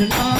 Krishna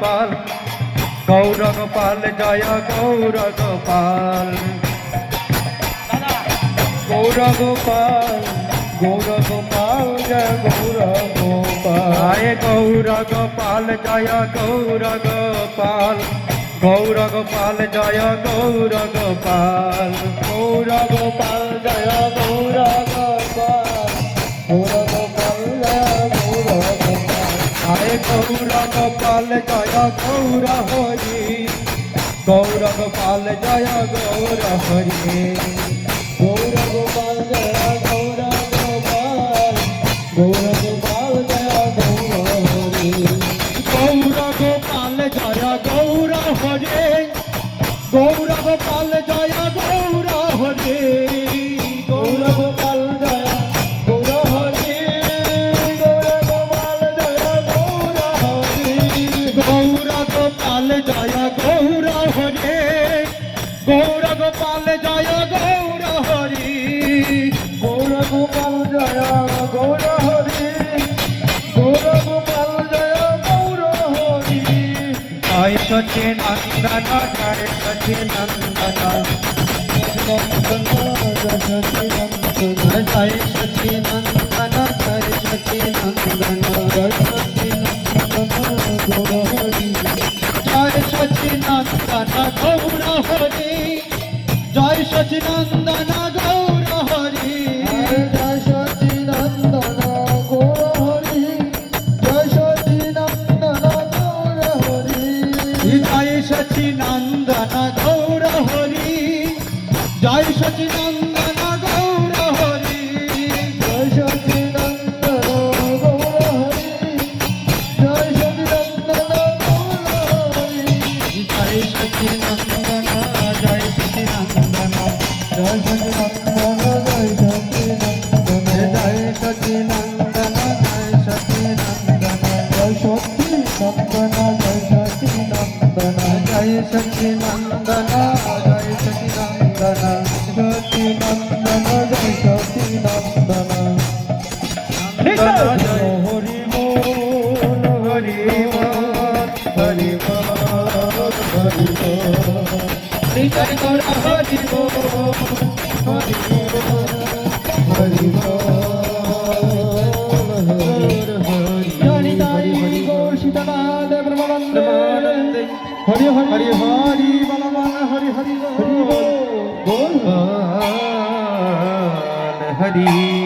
Gopal জয় গৌর গোপাল গৌর গোপাল জয় গৌর গোপাল গৌর গোপাল গৌর গোপাল জয় গৌর গোপাল আয় গৌর গোপাল জয় গৌর গোপাল গৌর গোপাল জয় গৌর গোপাল গৌর গোপাল জয় গৌর গোপাল গৌর গৌর গোপাল জয় গৌর হরি। গৌর গোপাল জয় গৌর হরি। গৌর সচিনন্দন জয় সচিনন্দন জয় সচিনন্দন জয় সচিনন্দন জয় সচিনন্দন গৌর হরি জয় Sachinandan Jai Sachi Nandana, Jai Sachi Nandana. Gour Hari জয় সচিনন্দন নন্দন হরি বল হরি বল হরি বল। হরি গৌর হরি বল হরি বল হরি বল হরি হরি গৌর সীতানাথ ব্রহ্মানন্দে হরি হরি।